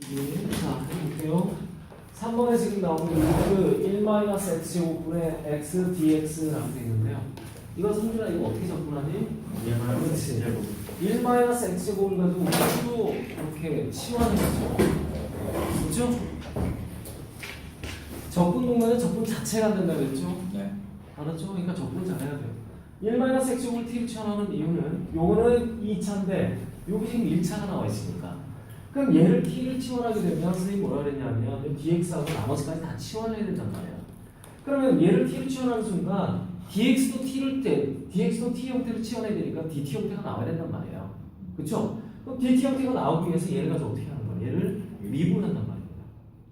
예, 자, 해볼게요. 3번에 지금 나오는 그 1-x제곱분의 x dx라고 되어 있는데요. 이거 성준아 이거 어떻게 접근하니? 그렇지. 1-x제곱을 가지고 우주로 이렇게 치환해서 그렇죠? 접근 공간은 접근 자체가 안 된다고 했죠? 네. 알았죠? 그러니까 접근 잘해야 돼요. 1-x제곱을 t로 치환하는 이유는 요거는 2차인데 여기 지금 1차가 나와 있으니까 그럼 얘를 t를 치환하게 되면 선생님이 뭐라 그랬냐면 dx하고 나머지까지 다 치환해야 된단 말이야. 그러면 얘를 t를 치환하는 순간 dx도 t를 때 dx도 t 형태로 치환해야 되니까 dt 형태가 나와야 된단 말이에요. 그렇죠? 그럼 dt 형태가 나오기 위해서 얘를 가지고 어떻게 하는 거야? 얘를 미분한단 말입니다.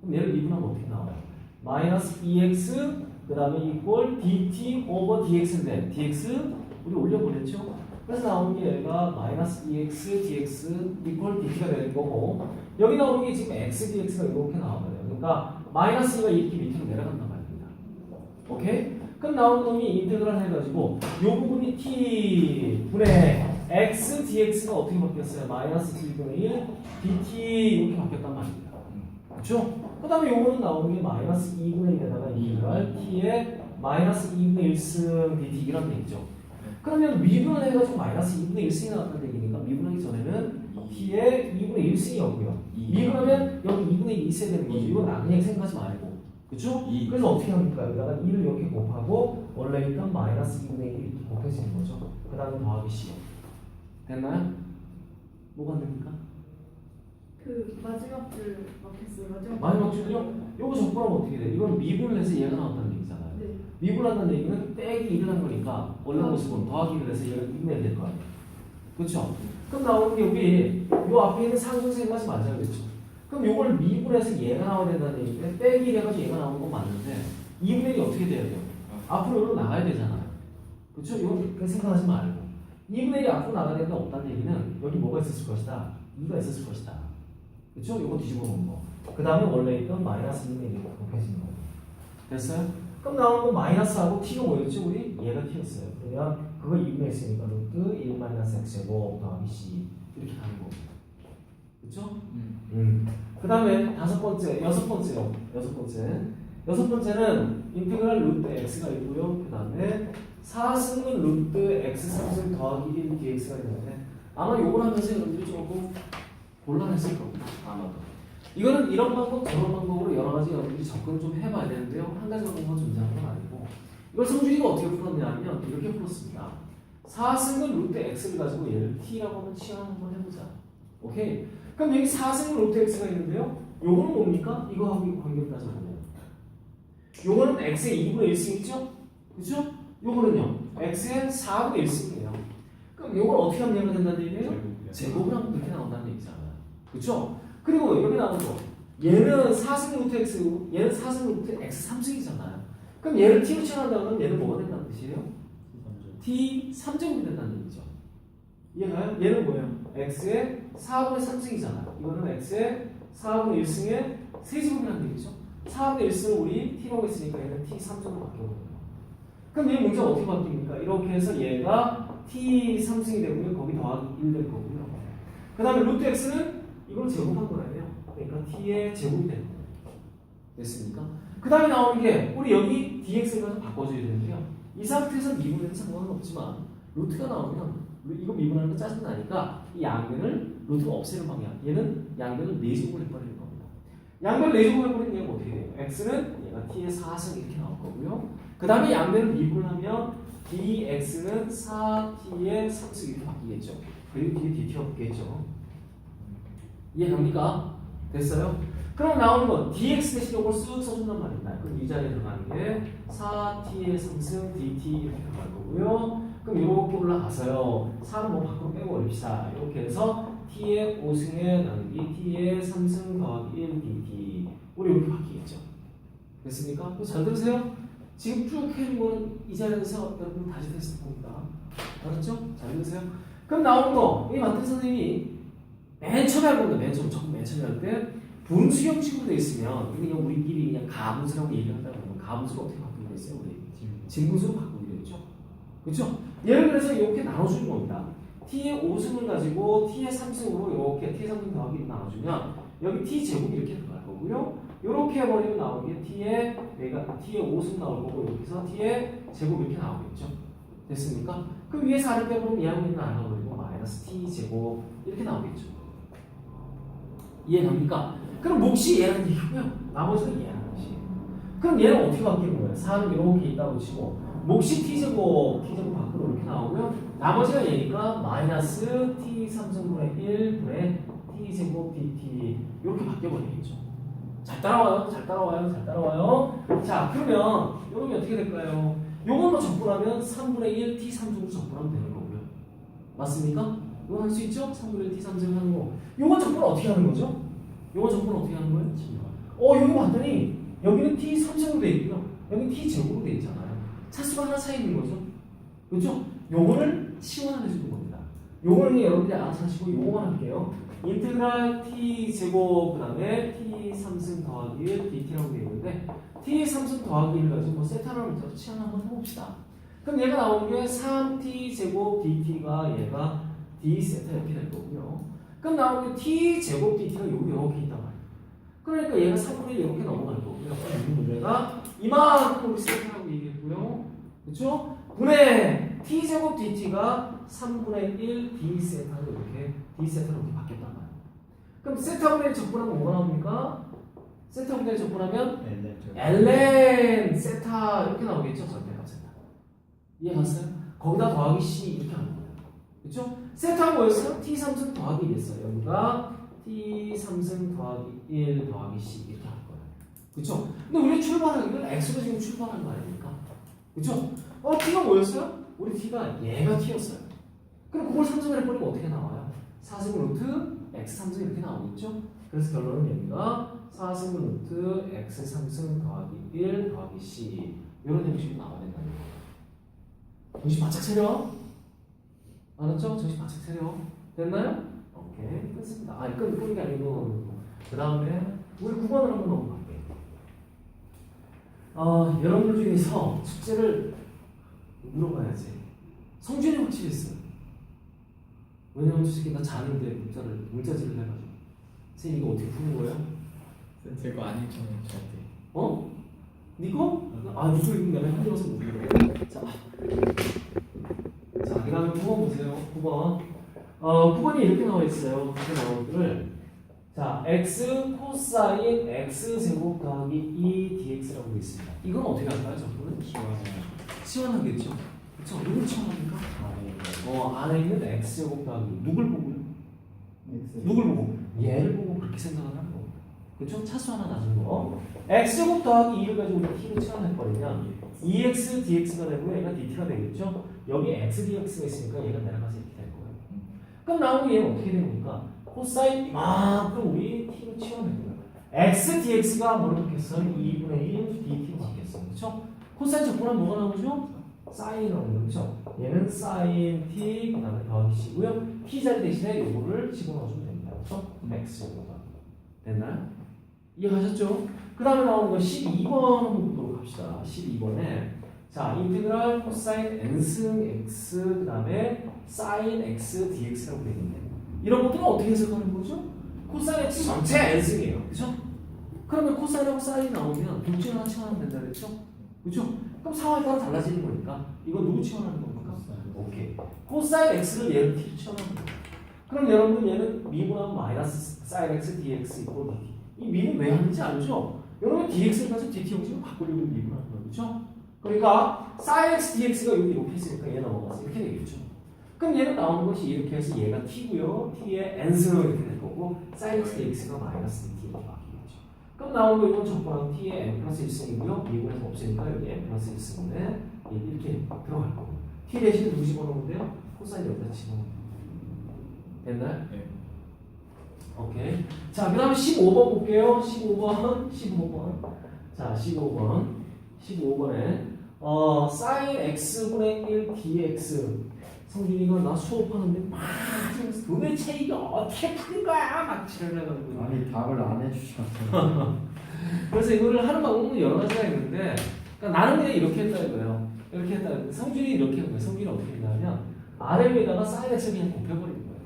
그럼 얘를 미분하면 어떻게 나와요? 마이너스 2x 그 다음에 이꼴 dt 오버 dx인데 dx 우리 올려보냈죠? 그래서 나오는 게 얘가 마이너스 2x dx 이꼴 dt가 되는 거고 여기 나오는 게 지금 x dx가 이렇게 나와버려요. 그러니까 마이너스 2가 이렇게 밑으로 내려간단 말입니다. 오케이? 그럼 나오는 놈이 인테그랄 해가지고 요 부분이 t 분의 x dx가 어떻게 바뀌었어요? 마이너스 1분의 1 dt 이렇게 바뀌었단 말입니다. 그렇죠? 그 다음에 요거는 나오는 게 마이너스 2분의 1에다가 인테그랄 t의 마이너스 2분의 1승 dt 이런 얘기죠. 그러면 미분을 해가지고 마이너스 2분의 1승이 나왔다는 얘기니까 미분하기 전에는 t의 2분의 1승이었고요. 미분하면 여기 2분의 1이 있어야 되는 거죠. 이건 나 그냥 생각하지 말고. 그쵸? 이. 그래서 어떻게 합니까? 여기다가 2를 이렇게 곱하고 원래 있던 마이너스 2분의 1이 이렇게 곱해지는 거죠. 그 다음에 더하기 C요. 됐나요? 뭐가 안 됩니까? 그 마지막 줄 막혔어요. 마지막 마지막 줄. 줄요? 요거 적분하면 어떻게 돼? 이건 미분을 해서 얘가 나왔다는. 네. 미분한다는 얘기는 빼기 1을 한 거니까 원래 모습은 더하기 1을 해서 얘가 2분의 될거 아니에요. 그렇죠? 그럼 나오는 게 우리 요 앞에 있는 상승생까지 맞아요. 그렇죠? 그럼 요걸 미분해서 얘가 나와야 된다는 얘기인데 빼기 1 해가지고 얘가 나오는 건 맞는데 2분의 1이 어떻게 돼야 돼요? 앞으로 여기로 나가야 되잖아요. 그렇죠? 그렇게 생각하지 말고 2분의 1이 앞으로 나가야 되는데 없다는 얘기는 여기 뭐가 있었을 것이다? 2가 있었을 것이다. 그렇죠? 요거 뒤집어 놓은 거. 그 다음에 원래 있던 마이너스 2분의 1이 곱해지는 거. 됐어요? 그럼 나오는 건 마이너스하고 t가 뭐였죠? 우리 얘가 t였어요. 그러면 그거 2분의 1이니까 루트 1 마이너스 x제곱 더하기 c 이렇게 가는 거. 그렇죠? 음. 그 다음에 다섯 번째, 여섯 번째요. 여섯 번째. 여섯 번째는 인테그랄 루트 x가 있고요. 그 다음에 4승은 루트 x 3승 더하기 1 dx가 있는데 아마 요걸 하면서 여러분들이 조금 곤란했을 겁니다. 아마도. 이거는 이런 방법 저런 방법으로 여러 가지 여러분들이 접근 좀 해봐야 되는데요. 한 가지 방법만 존재하는 건 아니고 이걸 성준이가 어떻게 풀었냐면 이렇게 풀었습니다. 4승은 루트 x를 가지고 얘를 t라고 하면 치환 한번 해보자. 오케이? 그럼 여기 4승 루트 x가 있는데요. 요거는 뭡니까? 이거하고 이 관계를 따져보면 요거는 x의 2분의 1승이죠? 그죠? 요거는요. x의 4분의 1승이에요. 그럼 요걸 어떻게 하면 된다는 얘기예요? 제곱을 하면 그렇게 나온다는 얘기잖아요. 그죠? 그리고 여기 나오는 거 얘는 4승 루트 x 얘는 4승 루트 x 3승이잖아요. 그럼 얘를 t로 치환한다면 얘는 뭐가 된다는 뜻이에요? t 3제곱이 된다는 얘기죠. 이해가요? 얘는 뭐예요? x의 4분의 3승이잖아요. 이거는 x의 4분의 1승의 세제곱이라는 얘기죠. 4분의 1승을 우리 t라고 했으니까 얘는 t 3제곱으로 바뀌어버려요. 그럼 얘 문제가 어떻게 바뀝니까? 이렇게 해서 얘가 t 3승이 되고요. 거기 더하기 1 될 거고요. 그 다음에 루트 x는 이걸 제곱한 거예요. 그러니까 t의 제곱이 되는 거예요. 됐습니까? 그 다음에 나오는 게 우리 여기 dx를 가서 바꿔줘야 되는데요. 이 상태에서 미분해도 상관은 없지만 루트가 나오면 이거 미분하는 거 짜증나니까 이 양변을 루트가 없애는 방향. 얘는 양변을 4제곱을 해버리는 겁니다. 양변 4제곱 해버리면 얘가 어떻게 돼요? x는 얘가 t의 4승 이렇게 나올 거고요. 그 다음에 양변을 미분을 하면 dx는 4t의 3승 이렇게 바뀌겠죠. 그리고 뒤에 dt 없겠죠. 이해갑니까? 됐어요? 그럼 나오는 건 dx 대신 이걸 쓱 써준단 말입니다. 그럼 이 자리에 들어가는 게 4t의 3승 dt 이렇게 들어갈 거고요. 그럼 이렇게 올라가서요. 4는 뭐 밖으로 빼고 버립시다. 이렇게 해서 t의 5승에 나누기 t의 3승 더하기 1 dt 우리 이렇게 바뀌겠죠. 됐습니까? 잘 들으세요? 지금 쭉 해준 거는 이 자리에서 여러분 다시 테스트 봅니다. 알았죠? 잘 들으세요? 그럼 나오는 거, 이 마태 선생님이 맨 처음에 할 겁니다. 맨 처음, 처음 맨 처음에 할 때 분수 형식으로 돼 있으면 그냥 우리끼리 그냥 가분수라고 얘기한다 그러면 가분수를 어떻게 바꾸기로 했어요? 우리 진분수로 바꾸기로 했죠. 그렇죠? 예를 들어서 이렇게 나눠주는 겁니다. t의 5승을 가지고 t의 3승으로 이렇게 t의 3승 더하기 나눠주면 여기 t 제곱이 이렇게 들어갈 거고요. 이렇게 해버리면 나오게 t의 내가 t의 5승 나올 거고 여기서 t의 제곱 이렇게 나오겠죠. 됐습니까? 그럼 위에서 빼보면 얘하고 있는 알아버리고 마이너스 t 제곱 이렇게 나오겠죠. 이해됩니까? 그럼 몫이 얘라는 얘기고요. 나머지는 얘라는 뜻이에요. 그럼 얘는 어떻게 바뀌는 거예요? 4는 이렇게 있다고 치고 몫이 t제곱, t제곱 밖으로 이렇게 나오고요. 나머지가 얘니까 마이너스 t 3승분의 1분의 t제곱 dt 이렇게 바뀌어버리겠죠. 잘 따라와요? 잘 따라와요? 잘 따라와요? 자 그러면 요놈이 어떻게 될까요? 요것만 적분하면 3분의 1 t 3승으로 적분하면 되는 거고요. 맞습니까? 이거 할 수 있죠? 3분의 1 t 3승 하는 거. 요건 적분 어떻게 하는 거죠? 요건 적분 어떻게 하는 거예요? 어 여기 봤더니 여기는 t 3승으로 돼 있고요. 여기 t 제곱으로 돼 있잖아요. 차수가 하나 차이 있는 거죠. 그렇죠? 요거를 치환해 주는 겁니다. 요거는 여러분들이 알아서 하시고 요거만 할게요. 인테그랄 t 제곱 그다음에 t 3승 더하기 1 dt라고 되어 있는데 t 3승 더하기 1을 가지고 뭐 세타를 먼저 치환 한번 해봅시다. 그럼 얘가 나오는 게 3t 제곱 dt가 얘가 d 세타 이렇게 될 거고요. 그럼 나오는 게 t 제곱 dt가 여기 이렇게 있단 말이에요. 그러니까 얘가 3분의 1 이렇게 넘어갈 거고요. 이 문제가 이만큼 세타라고 얘기했고요. 그렇죠? 분의 t 제곱 dt가 3분의 1 d 세타로 이렇게 d 세타로 이렇게 바뀌었단 말이에요. 그럼 세타분의 적분하면 뭐가 나옵니까? 세타분의 적분하면 ln 세타 이렇게 나오겠죠? 절대값 세타. 이해 갔어요? 거기다 더하기 c 이렇게 하는 거예요. 그렇죠? 세타가 뭐였어요? t 3승 더하기 1이었어요. 여기가 t 3승 더하기 1 더하기 c 이렇게 할 거예요. 그렇죠? 근데 우리 출발하기는 x로 지금 출발한 거 아닙니까? 그렇죠? 어 t가 뭐였어요? 우리 t가 얘가 t였어요. 그럼 그걸 3승을 해버리면 어떻게 나와요? 4승 루트 x 3승 이렇게 나오겠죠? 그래서 결론은 여기가 4승 루트 x 3승 더하기 1 더하기 c 이런 형식으로 나와야 된다는 거예요. 정신 바짝 차려. 알았죠? 정신 바짝 차려. 됐나요? 오케이 끝습니다. 아니 끝 끝이 아니고 그 다음에 우리 9번을 한번 넘어갈게요. 어, 여러분들 중에서 숙제를 물어봐야지. 성준이 확실했어요. 왜냐면 솔직히 나 자는데 문자를 문자질을 해가지고 선생님 이거 어떻게 푸는 거예요? 제거 아니죠 저한테 어? 니거? 아 니거 읽은 내가 힘들어서 못 읽어. 자, 9번 보세요. 9번. 어 9번이 이렇게 나와 있어요. 이렇게 나온 것들을 자 x 코사인 x 제곱 더하기 2 dx라고 되어 있습니다. 이건 어떻게 할까요? 저분은 시원하겠죠. 그렇죠? 누굴 시원합니까? 어 안에 있는 x 제곱 더하기 누굴 보고요? 누굴 보고? 얘를 보고 그렇게 생각을 하는 거. 그렇죠? 차수 하나 낮은 거. x 제곱 더하기 2를 가지고 우리가 t를 치환해버리면 2x dx가 되고 얘가 dt가 되겠죠? 여기 x dx가 있으니까 얘가 내려가서 이렇게 될 거예요. 그럼 나오면 얘는 어떻게 됩니까? 코사인 이만큼 우리 t로 치환해줘요. x dx가 뭐로 바뀌었어요? 2분의 1 dt로 바뀌었어요. 그렇죠? 코사인 적분하면 뭐가 나오죠? 사인 나오는 거죠. 얘는 사인 t 그다음에 더하기 c고요. t 자리 대신에 요거를 집어넣어주면 됩니다. 그렇죠? x 제곱가 됐나요? 이해하셨죠? 그 다음에 나오는 거 12번 한번 보도록 합시다. 12번에 자 인테그랄 코사인 n승 x 그 다음에 사인 x dx라고 되어 있는데 이런 것들은 어떻게 해석하는 거죠? 코사인 x 전체 n승이에요. 그죠? 그러면 코사인하고 사인이 나오면 둘 중에 하나 치환하면 된다 그랬죠? 그죠? 그럼 상황에 따라 달라지는 거니까 이거 누구 치환하는 겁니까? 오케이. 코사인 x를 얘를 t로 치환하는 거예요. 그럼 여러분 얘는 미분하면 마이너스 사인 x dx 이꼴 dt. 이 미는 왜 하는지 알죠? 여러분 dx를 가지고 dt 형식을 바꾸려고 미분하는 거죠. 그러니까 사인 x dx가 여기 이렇게 있으니까 얘 넘어가서 이렇게 되겠죠. 그럼 얘는 나오는 것이 이렇게 해서 얘가 t고요. t의 n승으로 이렇게 될 거고 사인 x dx가 마이너스 dt 이렇게 바뀌겠죠. 그럼 나오는 거 이건 적분하면 t의 n 플러스 1승이고요. 미분해서 없으니까 여기 n 플러스 1승인데 이렇게 들어갈 거고 t 대신 누구 집어넣으면 돼요? 코사인 여기다 돼요. 됐나요? 네. 오케이. 자, 그 다음에 15번 볼게요. 15번, 15번. 자, 15번. 15번에, 어, sin x분의 1 dx. 성준이가 나 수업하는데 막 하면서 도대체 이거 어떻게 푸는 거야? 막 지랄을 해가지고. 아니 답을 안 해주셨어요. 그래서 이거를 하는 방법은 여러 가지가 있는데, 그러니까 나는 그냥 이렇게 했다 이거예요. 이렇게 했다. 성준이 이렇게 한 거예요. 성준이 어떻게 했냐면, 아래 위에다가 sin x를 그냥 곱해버린 거예요.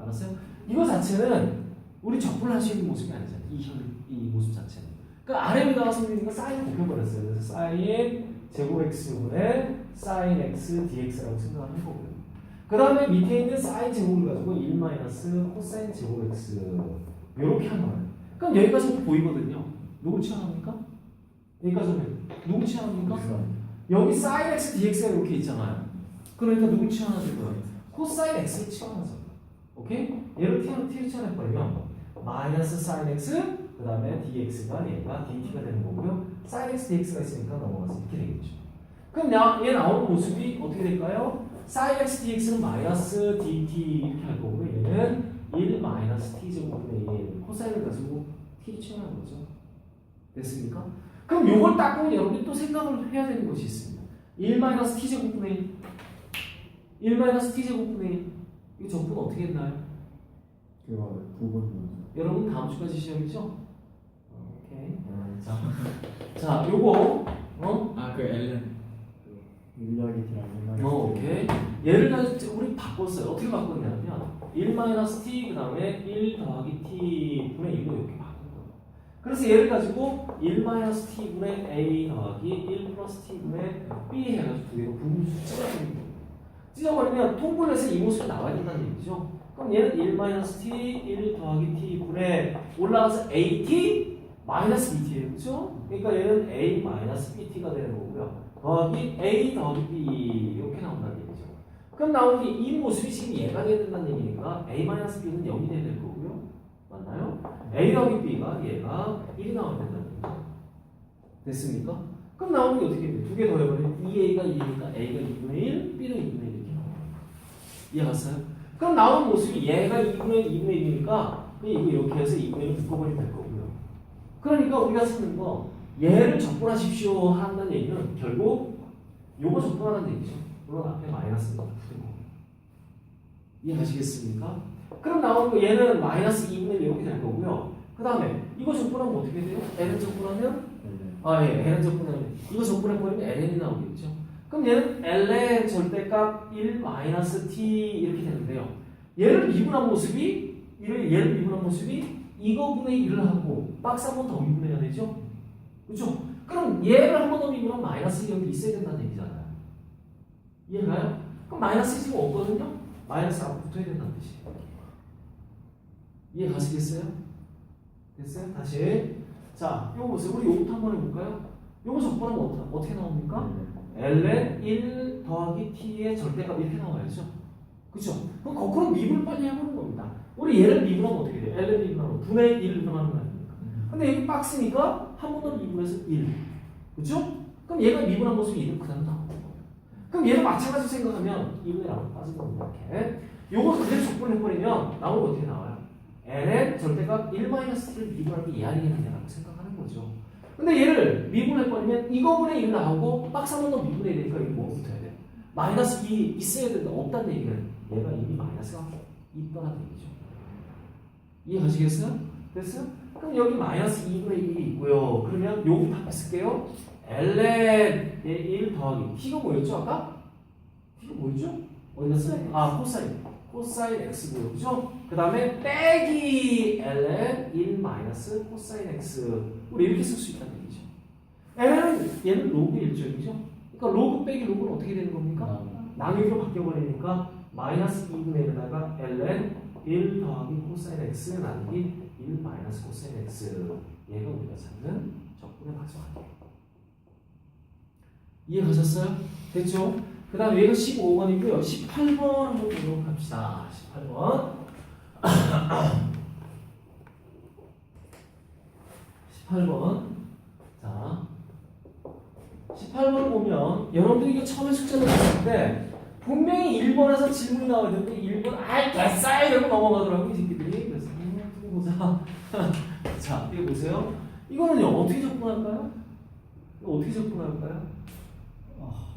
알았어요? 이거 자체는 우리 적분을 할 수 있는 모습이 아니잖아. 이, 현- 이 모습 자체는. 그러니까 위다가 선생님과 사인 곱해버렸어요. 그래서 사인 제곱 x분의 사인 x dx라고 생각을 해보고요. 그 다음에 밑에 있는 사인 제곱을 가지고 1 마이너스 코사인 제곱 x 이렇게 하는 거예요. 그럼 여기까지 보이거든요. 누구 취향합니까? 여기까지는 누구 취향합니까? 여기 sin x dx가 이렇게 있잖아요. 그러니까 누구 취향하실 거예요? 코사인 x를 취향하죠. 오케이? 얘를 t로 t를 취향해버리면 마이너스 sin x 그 다음에 dx가 얘가 dt가 되는 거고요. Sin x dx가 있으니까 넘어가서 이렇게 되겠죠. 그럼 야, 얘 나오는 모습이 어떻게 될까요? sin x dx는 마이너스 dt 이렇게 할 거고요. 얘는 1 마이너스 t 제곱분의 1 코사인을 가지고 t를 취향하는 거죠. 됐습니까? 그럼 요걸 딱 보면 여러분이 또 생각을 해야 되는 것이 있습니다. 1 마이너스 t 제곱분의 1 1 마이너스 t 제곱분의 1 이거 전부는 어떻게 했나요? 그거 부분 여러분 다음 주까지 시험이죠? 오케이. 음, 자, 자, 요거 어? 아그 엘렌 인력이 들어가는 어, 오케이. 얘를 가지고 우리 바꿨어요. 어떻게 바꿨냐면 1 마이너스 t 그 다음에 1 더하기 t 분의 1로 이렇게 바꾼 거예요. 그래서 얘를 가지고 1 마이너스 t 분의 a 더하기 1 플러스 t 분의 b 해가지고 두 개로 분수 찢어버리는 거예요. 찢어버리면 통분해서 이 모습이 나와야 된다는 얘기죠. 그럼 얘는 1 마이너스 t 1 더하기 t 분의 올라가서 at 마이너스 bt예요. 그렇죠? 그러니까 얘는 a 마이너스 bt가 되는 거고요. 더하기 a 더하기 b 이렇게 나온다는 얘기죠. 그럼 나오는 게 이 모습이 지금 돼야 된다는 얘기니까 a 마이너스 b는 0이 돼야 될 거고요. 맞나요? a 더하기 b가 얘가 1이 나와야 된다는 얘기죠. 됐습니까? 그럼 나오는 게 어떻게 돼요? 두 개 더해버리면 2a가 2니까 a가 2분의 1, b는 2분의 1 이렇게 나와요. 이해갔어요? 그럼 나오는 모습이 얘가 2분의 2분의 1이니까 이거 이렇게 해서 2분의 1을 묶어버리면 될 거고요. 그러니까 우리가 쓰는 거 얘를 적분하십시오 한다는 얘기는 결국 요거 적분하는 얘기죠. 물론 앞에 거. 이해하시겠습니까? 그럼 나오는 거 얘는 마이너스 2분의 1 이렇게 될 거고요. 그 다음에 이거 적분하면 어떻게 돼요? n을 적분하면 아 예, ln 적분하면 이거 적분해버리면 ln이 나오겠죠. 그럼 얘는 ln 절대값 1 마이너스 t 이렇게 되는데요. 얘를 미분한 모습이 얘를 얘를 미분한 모습이 이거 분의 1을 하고 박스 한 번 더 미분해야 되죠. 그렇죠? 그럼 얘를 한 번 더 미분하면 마이너스 여기 있어야 된다는 얘기잖아요. 이해가요? 그럼 마이너스 지금 없거든요. 마이너스가 붙어야 된다는 뜻이에요. 이해 가시겠어요? 됐어요? 다시 자, 요거 보세요. 우리 요거부터 한번 해볼까요? 요거 적분하면 어떻게, 어떻게 나옵니까? ln 1 더하기 t의 절대값 이렇게 나와야죠. 그죠? 그럼 거꾸로 미분을 빨리 해보는 겁니다. 우리 얘를 미분하면 어떻게 돼요? ln 미분하면 분의 1을 미분하는 거 아닙니까? 근데 여기 박스니까 한번더 미분해서 1. 그죠? 그럼 얘가 미분한 모습이 1은 그대로 나오는 거예요. 그럼 얘도 마찬가지로 생각하면 2분의 1하고 빠진 겁니다. 이렇게. 요거 그대로 적분해버리면 나오는 거 어떻게 나와요? ln 절대값 1-t를 미분하는 게 얘아니겠느냐라고 생각하는 거죠. 근데 얘를 미분해버리면 이거분의 1 나오고 박스 한 번 더 미분해야 되니까 이거 뭐 붙어야 돼? 마이너스 2 있어야 된다. 없다는 얘기는 얘가 이미 마이너스가 있다는 얘기죠. 이해가시겠어요? 됐어요? 그럼 여기 마이너스 2분의 1이 있고요. 그러면 요거 다 쓸게요. ln 1 더하기 t가 뭐였죠 아까? t가 뭐였죠? 어디 갔어요? 아 코사인 코사인 x고요. 그죠? 그 다음에 빼기 ln 1 마이너스 코사인 x 우리 이렇게 쓸 수 있다는 얘기죠. ln은 얘는 로그 일정이죠. 그러니까 로그 빼기 로그는 어떻게 되는 겁니까? 나누기로 바뀌어버리니까 마이너스 2분의 1에다가 ln 1 더하기 코사인 x 나누기 1 마이너스 코사인 x 얘가 우리가 찾는 적분의 가정이에요. 이해가셨어요? 됐죠? 그 다음 얘가 15번이고요. 18번 한번 보도록 합시다. 18번. 18번. 자. 18번을 보면 여러분들이 이거 처음에 숙제를 했을 때 분명히 1번에서 질문이 나와야 되는데 1번 아이 됐어 이러고 넘어가더라고 이보 자 자 이거 보세요 이거는요 어떻게 접근할까요? 이거 어떻게 접근할까요?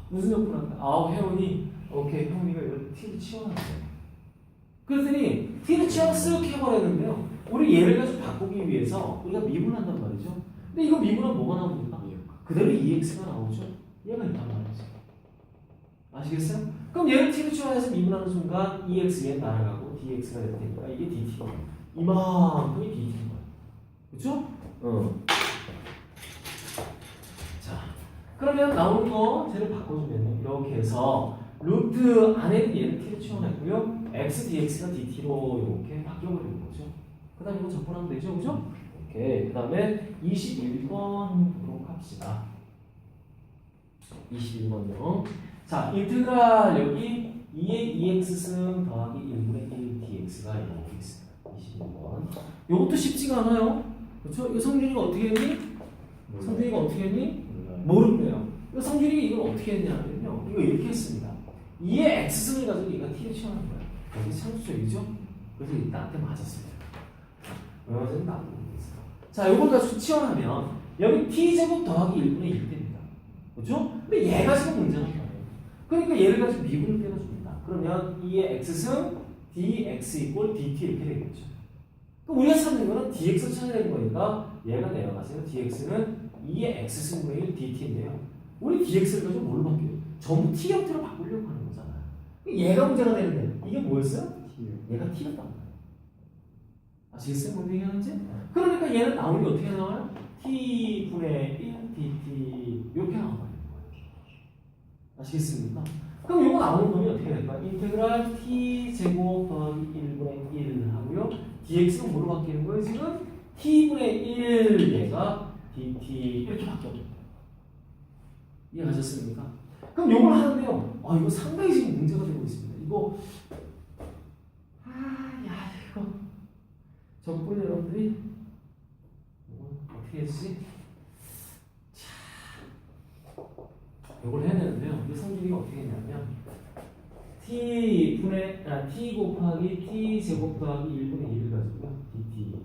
무슨 접근할까요? 아 혜원이 오케이 혜원이가 이렇게 T를 치워놨어요 그랬더니 T를 치워 쓱 해버렸는데요 우리 얘를 가지고 바꾸기 위해서 우리가 미분한단 말이죠 근데 이거 미분하면 뭐가 나옵니까? 그대로 EX가 나오죠 얘가 있단 말이죠 아시겠어요? 그럼 얘를 t로 치환해서 미분하는 순간 EX 얘 날아가고 dx가 될 테니까 이게 dt 이만큼이. 그쵸? 어. 자, 그러면 나오는 거 쟤를 바꿔주면 이렇게 해서 루트 안에는 얘를 t로 치워냈고요. x dx가 dt로 이렇게 바뀌어버리는 거죠. 그 다음에 이거 적분하면 되죠, 그죠? 오케이. 그 다음에 21번 보도록 합시다. 21번요. 자, 인테그랄 여기 2의 2x승 더하기 1분의 1 dx가 이렇게 있습니다. 21번. 이것도 쉽지가 않아요. 그렇죠? 이거 성준이가 어떻게 했니? 성준이가 어떻게 했니? 몰라요. 모르네요. 이거 성준이 이걸 어떻게 했냐면요. 이거 이렇게 했습니다. 2의 x승을 가지고 얘가 t를 치환한 거야. 여기 상수적이죠? 그래서 이 나한테 맞았어요. 외워서는 나도 모르겠어. 자, 이걸 가지고 치환하면 여기 t제곱 더하기 1분의 1 됩니다. 그렇죠? 근데 얘가 지금 문제는 거예요. 그러니까 얘를 가지고 미분을 때려줍니다. 그러면 2의 x승 dx 이꼴 dt 이렇게 되겠죠. 우리가 찾는 거는 dx 찾아내는 거니까 얘가 내려가세요. dx는 2의 x승분의 1 dt인데요. 우리 dx를 가지고 뭘로 바뀌어요? 전부 t 형태로 바꾸려고 하는 거잖아요. 얘가 문제가 되는데 이게 뭐였어요? 얘가 t였단 말이에요. 아시겠어요? 뭔 얘기하는지? 그러니까 얘는 나오는 게 어떻게 나와요? t분의 1 dt 이렇게 거예요. 아시겠습니까? 그럼 이거 나오는 놈이 어떻게 될까? 인테그랄 t 제곱 더하기 1분의 1 하고요. dx는 뭐로 바뀌는 거예요? 지금 t분의 1 얘가 dt 이렇게 바뀌어요. 이해가셨습니까? 그럼 이걸 하는데요. 아 이거 상당히 지금 문제가 되고 있습니다. 이거 아야 이거 적분 여러분들이 어떻게 했지? 이걸 해야 되는데요. 이 성준이가 어떻게 했냐면 t 분의 아, t 곱하기 t 제곱 더하기 1분의 1을 가지고요. dt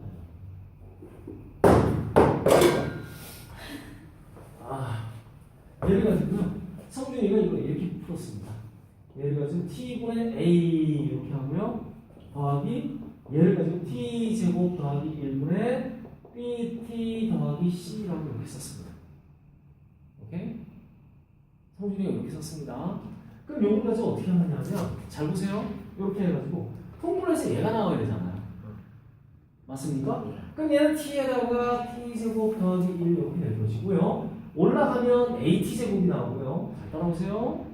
아 얘를 가지고요. 성준이가 이거 이렇게 풀었습니다. 얘를 가지고 t분의 a 이렇게 하고요. 더하기 얘를 가지고 t 제곱 더하기 1분의 bt 더하기 c라고 이렇게 썼습니다. 오케이? 성준이가 이렇게 썼습니다. 그럼 가지고 어떻게 하느냐면 잘 보세요. 이렇게 해가지고 통분해서 얘가 나와야 되잖아요. 맞습니까? 그럼 얘는 t에다가 t 제곱 더하기 1 이렇게 될 것이고요. 올라가면 at 제곱이 나오고요. 잘 따라오세요.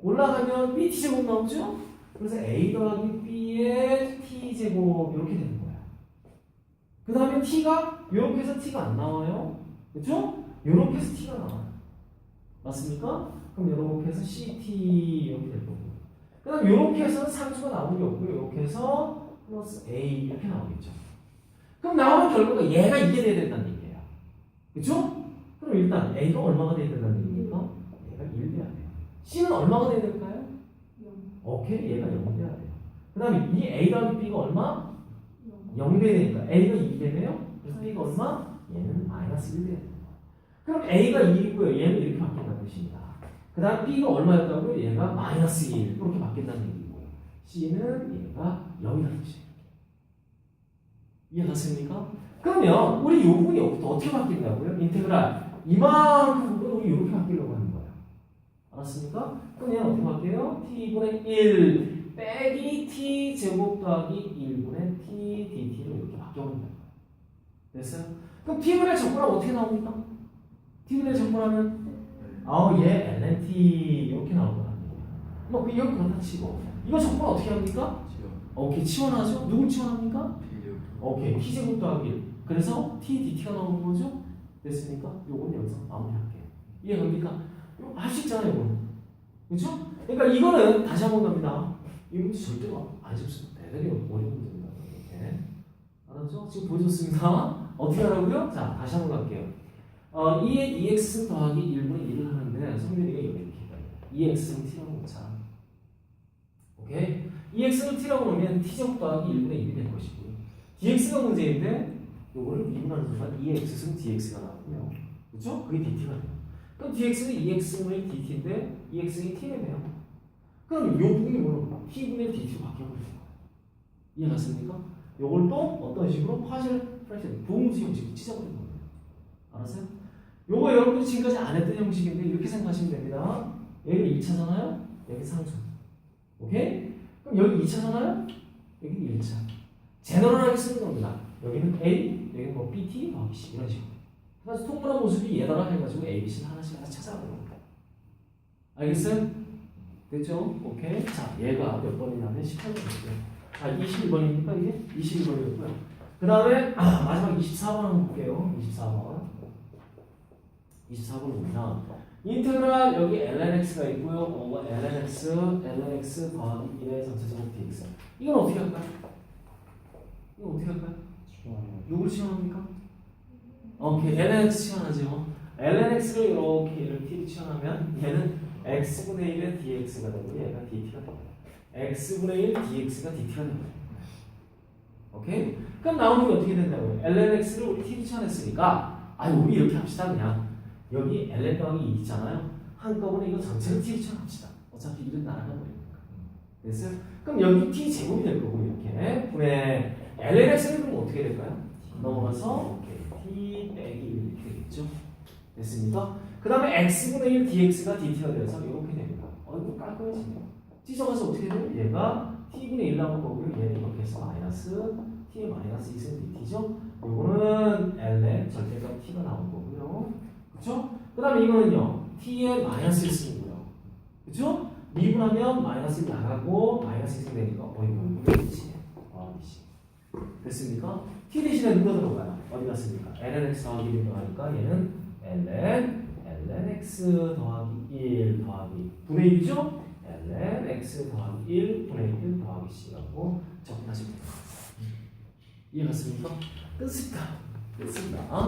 올라가면 bt 제곱 나오죠? 그래서 a 더하기 b의 t 제곱 이렇게 되는 거야. 그 다음에 t가 이렇게 해서 t가 안 나와요. 그렇죠? 이렇게 해서 t가 나와요. 맞습니까? 그럼 이렇게 해서 ct 이렇게 될 거고. 그 다음 이렇게 해서는 상수가 나오는 게 없고요. 이렇게 해서 플러스 a 이렇게 나오겠죠. 그럼 나오는 결과가 얘가 이게 돼야 된다는 얘기예요. 그렇죠? 그럼 일단 a가 얼마가 돼야 된다는 얘기입니까? 얘가 1 돼야 돼요. c는 얼마가 돼야 될까요? 오케이, 얘가 0 돼야 돼요. 그 다음에 이 a 더하기 b가 얼마? 0 돼야 되니까 a가 2 되네요. 그래서 b가 얼마? 얘는 마이너스 1 돼야 돼요. 그럼 a가 2이고요. 얘는 이렇게 바뀐 다는 뜻입니다. 그 다음 b가 얼마였다고요? 얘가 마이너스 1 이렇게 바뀐다는 얘기고요. c는 얘가 0이라는 뜻이에요. 이해갔습니까? 그러면 우리 요 부분이 어떻게 바뀐다고요? 인테그랄 이만큼 우리 이렇게 바뀌려고 하는 거예요. 알았습니까? 그럼 얘는 어떻게 바뀌어요? t분의 1 빼기 t 제곱 더하기 1분의 t dt로 이렇게 바뀌어버린다. 됐어요? 그럼 t분의 적분하면 어떻게 나옵니까? t분의 적분하면 아우 얘 ln t 이렇게 얘기야. 뭐그 이거 그렇다 치고 이거 적분 어떻게 합니까? 오케이 치환하죠? 누굴 치환합니까? 오케이 t 제곱 더하기 1 그래서 t dt가 나오는 거죠? 됐습니까? 요건 여기서 마무리할게요 이해갑니까? 이거 할수 있잖아요 이거 그렇죠? 그러니까 이거는 다시 한번 갑니다 이 문제 절대로 안 쉽습니다 대단히 어려운 문제입니다 이렇게 알았죠? 지금 보여줬습니다 어떻게 하라고요? 자 다시 한번 갈게요 어, 2의 2x 더하기 1분의 1 을 하는데 성민이가 이렇게 해요 2x는 t라고 놓자 오케이? 2x를 t라고 놓으면 t제곱 더하기 1분의 1이 될 것이고요 dx가 문제인데 요거를 미분하는 순간 2x승 dx가 나오고요. 그렇죠? 그게 dt가 돼요. 그럼 dx는 2x분의 dt인데 2x이 t네요. 그럼 요 부분이 뭐로 t분의 dt로 바뀌어버리는 거예요. 이해갔습니까? 요걸 또 어떤 식으로 파셜 프랙션 부분수 형식으로 찢어버리는 거예요. 알았어요? 요거 여러분들이 지금까지 안 했던 형식인데 이렇게 생각하시면 됩니다. 여기가 2차잖아요? 여기 상수. 오케이? 그럼 여기 2차잖아요? 여기 1차. 제너럴하게 쓰는 겁니다. 여기는 A, 여기는 뭐 BT 더하기 C 이런 식으로. 그래서 통분한 모습이 얘더라 해가지고 A, B, C를 하나씩 하나씩 찾아가는 겁니다. 알겠어요? 됐죠? 오케이. 자, 얘가 몇 번이냐면 18번이고요. 자, 21번이니까 이게 21번이었고요. 그 다음에 아, 마지막 24번 한번 볼게요. 24번. 24번 보면 인테그랄 여기 lnx가 있고요. 어, lnx, lnx 더하기 1의 전체적으로 dx. 이건 어떻게 할까요? 이거 어떻게 할까요? 누굴 치환합니까? 오케이, lnx 치환하죠. lnx를 이렇게 얘를 t로 치환하면 얘는 x분의 1의 dx가 되고 얘가 dt가 됩니다. x분의 1 dx가 dt가 됩니다. 오케이? 그럼 나오는 게 어떻게 된다고요? lnx를 우리 t로 치환했으니까 아, 우리 이렇게 합시다 그냥. 여기 ln 2 있잖아요. 한꺼번에 이거 전체를 t로 치환합시다. 어차피 이름 나라가 버리니까. 됐어요? 그럼 여기 t 제곱이 될 거고 이렇게 분의 lnx는 그럼 어떻게 될까요? 넘어가서 이렇게 t 빼기 1 이렇게 되겠죠? 됐습니까? 그 다음에 x분의 1 dx가 dt가 돼서 이렇게 됩니다. 어, 이거 깔끔해지네요. 찢어가서 어떻게 돼요? 얘가 t분의 1 나온 거고요. 얘는 이렇게 해서 마이너스 t 마이너스 2승 dt죠? 요거는 ln 절대값 t가 나온 거고요. 그쵸? 그 다음에 이거는요. t의 마이너스 1승이고요. 그쵸? 미분하면 마이너스 1 나가고 마이너스 1승 되니까 어, 이거 그렇지. 아, 씨. 됐습니까? t 대신에 누가 들어가요? 어디 갔습니까? lnx 더하기 1 들어가니까 얘는 ln lnx 더하기 1 더하기 분의 1이죠? lnx 더하기 1 분의 1 더하기 c라고 적분하시면 됩니다. 이해 갔습니까? 끝습니다. 끝습니다.